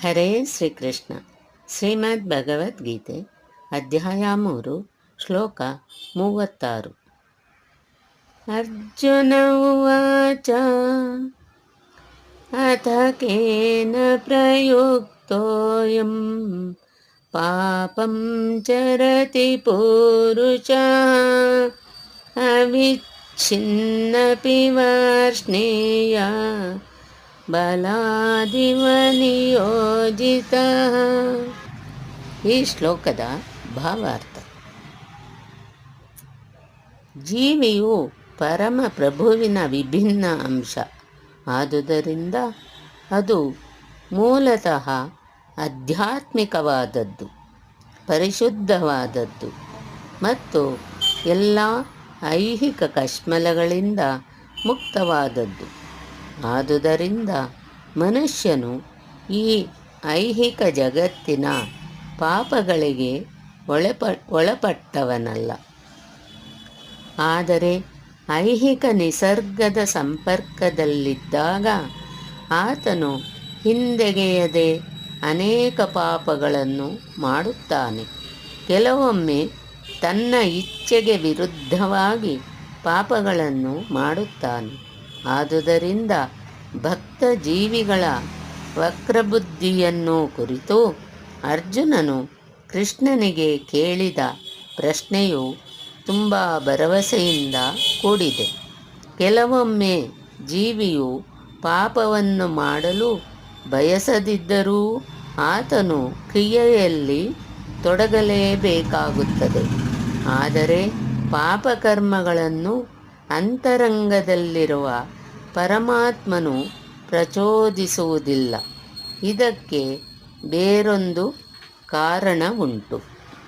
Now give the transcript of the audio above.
ಹರೇ ಶ್ರೀಕೃಷ್ಣ ಶ್ರೀಮದ್ ಭಗವದ್ಗೀತೆ ಅಧ್ಯಾಯ ಮೂರು ಶ್ಲೋಕ ಮೂವತ್ತಾರು ಅರ್ಜುನ ಉವಾಚ ಅಥ ಕೇನ ಪ್ರಯುಕ್ತೋಯಂ ಪಾಪಂ ಚರತಿ ಪುರುಷ ಅವಿಚ್ಛಿನ್ನಪಿ ವಾರ್ಷ್ಣೇಯ ಬಲಾದಿವ ನಿಯೋಜಿತ ಈ ಶ್ಲೋಕದ ಭಾವಾರ್ಥ. ಜೀವಿಯು ಪರಮ ಪ್ರಭುವಿನ ವಿಭಿನ್ನ ಅಂಶ. ಆದುದರಿಂದ ಅದು ಮೂಲತಃ ಆಧ್ಯಾತ್ಮಿಕವಾದದ್ದು, ಪರಿಶುದ್ಧವಾದದ್ದು ಮತ್ತು ಎಲ್ಲ ಐಹಿಕ ಕಶ್ಮಲಗಳಿಂದ ಮುಕ್ತವಾದದ್ದು. ಆದುದರಿಂದ ಮನುಷ್ಯನು ಈ ಐಹಿಕ ಜಗತ್ತಿನ ಪಾಪಗಳಿಗೆ ಒಳಪ, ಒಳಪಟ್ಟವನಲ್ಲ. ಆದರೆ ಐಹಿಕ ನಿಸರ್ಗದ ಸಂಪರ್ಕದಲ್ಲಿದ್ದಾಗ ಆತನು ಹಿಂದೆಗೆಯದೆ ಅನೇಕ ಪಾಪಗಳನ್ನು ಮಾಡುತ್ತಾನೆ. ಕೆಲವೊಮ್ಮೆ ತನ್ನ ಇಚ್ಛೆಗೆ ವಿರುದ್ಧವಾಗಿ ಪಾಪಗಳನ್ನು ಮಾಡುತ್ತಾನೆ. ಆದುದರಿಂದ ಭಕ್ತ ಜೀವಿಗಳ ವಕ್ರಬುದ್ಧಿಯನ್ನು ಕುರಿತು ಅರ್ಜುನನು ಕೃಷ್ಣನಿಗೆ ಕೇಳಿದ ಪ್ರಶ್ನೆಯು ತುಂಬ ಭರವಸೆಯಿಂದ ಕೂಡಿದೆ. ಕೆಲವೊಮ್ಮೆ ಜೀವಿಯು ಪಾಪವನ್ನು ಮಾಡಲು ಬಯಸದಿದ್ದರೂ ಆತನು ಕ್ರಿಯೆಯಲ್ಲಿ ತೊಡಗಲೇಬೇಕಾಗುತ್ತದೆ. ಆದರೆ ಪಾಪಕರ್ಮಗಳನ್ನು ಅಂತರಂಗದಲ್ಲಿರುವ ಪರಮಾತ್ಮನು ಪ್ರಚೋದಿಸುವುದಿಲ್ಲ. ಇದಕ್ಕೆ ಬೇರೊಂದು ಕಾರಣ ಉಂಟು